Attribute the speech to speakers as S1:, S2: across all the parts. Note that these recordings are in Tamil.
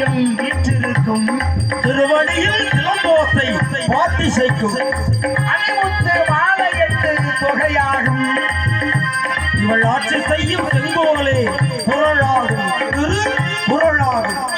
S1: ஆலயம் வீற்றிருக்கும். திருவடியில் சிலம்போசை பாட்டி செய்க்கும்.
S2: அணிமுத்து ஆலயத்து தொகையாகும்.
S1: இவள் ஆட்சி செய்யும் செங்கோலே பொருளாகும். திரு பொருளாகும்.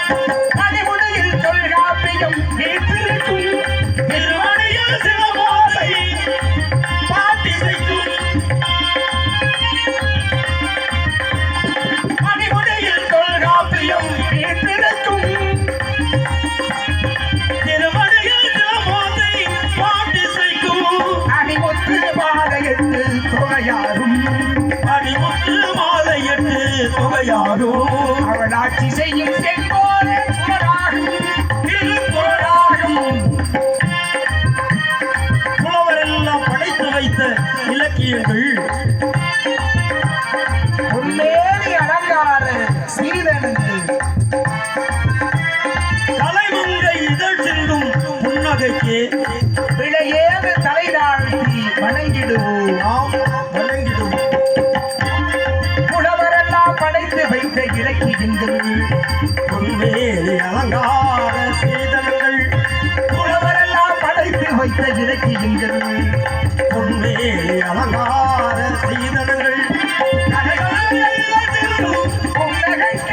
S1: அடிமுத்து மாலையிட்டு தொகையாகும்
S2: அவள் ஆட்சி செய்யும் செங்கோலே புகழாகும் திருப்புகழாகும்
S1: புலவரெல்லாம் படைத்து வைத்த இலக்கியங்கள்.
S2: பொன்னேறி அலங்கார சீதனங்கள்
S1: தலைமுங்கை இதழ் சிந்தும் புன்னகைக்கு.
S2: விடையேறு தலை தாழ்த்தி வணங்கிடுவோம். இலக்கியங்கள்
S1: பொன்வேலி அலங்கார சீதனங்கள்
S2: புலவரெல்லாம் படைத்து வைத்த இலக்கியங்கள்
S1: பொன்வேலி அலங்கார சீதனங்கள்
S2: புன்னகைக்க.